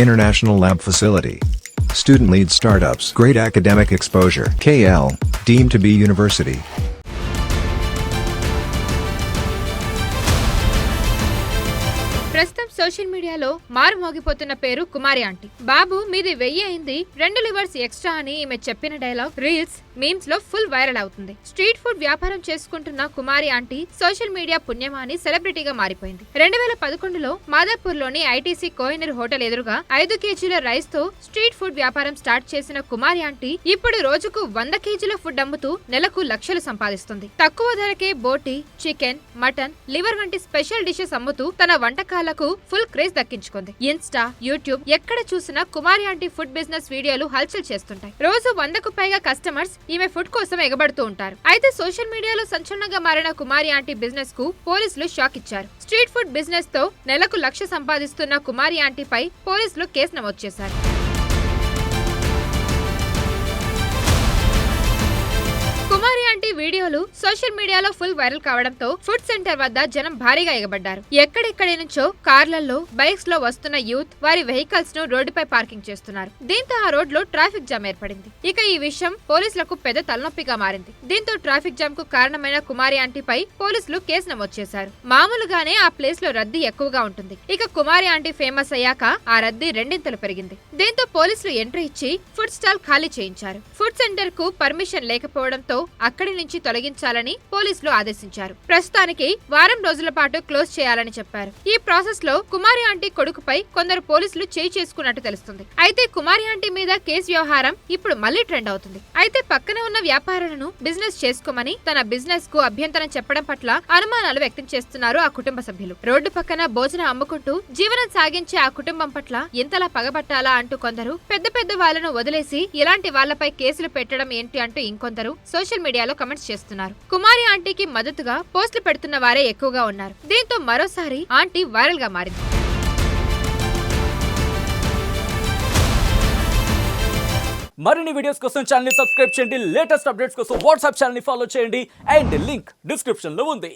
International Lab Facility. Student lead startups. Great academic exposure. KL. Deemed to be university. ప్రస్తుతం social మీడియాలో మారు మోగిపోతున్న పేరు కుమారి aunty. బాబు మీది వెయ్యి అయింది రెండు లివర్స్ ఎక్స్ట్రా అని ఈమె చెప్పిన డైలాగ్ రీల్స్ మీమ్స్లో ఫుల్ వైరల్ అవుతుంది. స్ట్రీట్ ఫుడ్ వ్యాపారం చేసుకుంటున్న కుమారి ఆంటీ సోషల్ మీడియా పుణ్యమాని సెలబ్రిటీగా మారిపోయింది. రెండు వేల పదకొండులో మాదాపూర్లోని ఐటీసీ కోహినూర్ హోటల్ ఎదురుగా ఐదు కేజీల రైస్తో స్ట్రీట్ ఫుడ్ వ్యాపారం స్టార్ట్ చేసిన కుమారి ఆంటీ ఇప్పుడు రోజుకు వంద కేజీల ఫుడ్ అమ్ముతూ నెలకు లక్షలు సంపాదిస్తుంది. తక్కువ ధరకే బోటి చికెన్ మటన్ లివర్ వంటి స్పెషల్ డిషెస్ అమ్ముతూ తన వంటకాలకు ఫుల్ క్రేజ్ దక్కించుకుంది. ఇన్స్టా యూట్యూబ్ ఎక్కడ చూసినా కుమారి ఆంటీ ఫుడ్ బిజినెస్ వీడియోలు హల్చల్ చేస్తుంటాయి. రోజు వందకు పైగా కస్టమర్స్ ఈమె ఫుడ్ కోసం ఎగబడుతూ ఉంటారు. అయితే సోషల్ మీడియాలో సంచలనంగా మారిన కుమారి ఆంటీ బిజినెస్కు పోలీసులు షాక్ ఇచ్చారు. స్ట్రీట్ ఫుడ్ బిజినెస్తో నెలకు లక్ష సంపాదిస్తున్న కుమారి ఆంటీపై పోలీసులు కేసు నమోదు చేశారు. సోషల్ మీడియాలో ఫుల్ వైరల్ కావడంతో ఫుడ్ సెంటర్ వద్ద జనం భారీగా ఎగబడ్డారు. ఎక్కడెక్కడి నుంచో కార్లలో బైక్స్లో వస్తున్న యూత్ వారి వెహికల్స్ను రోడ్డుపై పార్కింగ్ చేస్తున్నారు. దీంతో ఆ రోడ్లో ట్రాఫిక్ జామ్ ఏర్పడింది. ఇక ఈ విషయం పోలీసులకు పెద్ద తలనొప్పిగా మారింది. దీంతో ట్రాఫిక్ జామ్కు కారణమైన కుమారి ఆంటీపై పోలీసులు కేసు నమోదు చేశారు. మామూలుగానే ఆ ప్లేస్లో రద్దీ ఎక్కువగా ఉంటుంది. ఇక కుమారి ఆంటీ ఫేమస్ అయ్యాక ఆ రద్దీ రెండింతలు పెరిగింది. దీంతో పోలీసులు ఎంట్రీ ఇచ్చి ఫుడ్ స్టాల్ ఖాళీ చేయించారు. ఫుడ్ సెంటర్కు పర్మిషన్ లేకపోవడంతో అక్కడి నుంచి తొలగించాలని పోలీసులు ఆదేశించారు. ప్రస్తుతానికి వారం రోజుల పాటు క్లోజ్ చేయాలని చెప్పారు. ఈ ప్రాసెస్లో కుమారి ఆంటీ కొడుకుపై కొందరు పోలీసులు చేయి చేసుకున్నట్టు తెలుస్తుంది. అయితే కుమారి ఆంటీ మీద కేసు వ్యవహారం ఇప్పుడు మళ్ళీ ట్రెండ్ అవుతుంది. అయితే పక్కన ఉన్న వ్యాపారులను బిజినెస్ చేసుకోమని తన బిజినెస్కు అభ్యంతరం చెప్పడం పట్ల అనుమానాలు వ్యక్తం చేస్తున్నారు ఆ కుటుంబ సభ్యులు. రోడ్డు పక్కన భోజనం అమ్ముకుంటూ జీవనం సాగించే ఆ కుటుంబం పట్ల ఎంతలా పగబట్టాలా అంటూ కొందరు పెద్ద పెద్ద వాళ్ళను వదిలేసి ఇలాంటి వాళ్ళపై కేసులు పెట్టడం ఏంటి అంటూ ఇంకొందరు సోషల్ మీడియాలో కమెంట్స్ చేస్తున్నారు కుమారి ఆంటీకి మద్దతుగా పోస్టులు పెడుతున్న వారే ఎక్కువగా ఉన్నారు. దీంతో మరోసారి ఆంటీ వైరల్గా మారింది. మరిన్ని వీడియోస్ కోసం ఛానల్ సబ్స్క్రైబ్ చేయండి. లేటెస్ట్ అప్డేట్స్ కోసం వాట్సాప్ ఛానల్ ఫాలో చేయండి. అండ్ లింక్ డిస్క్రిప్షన్లో ఉంది.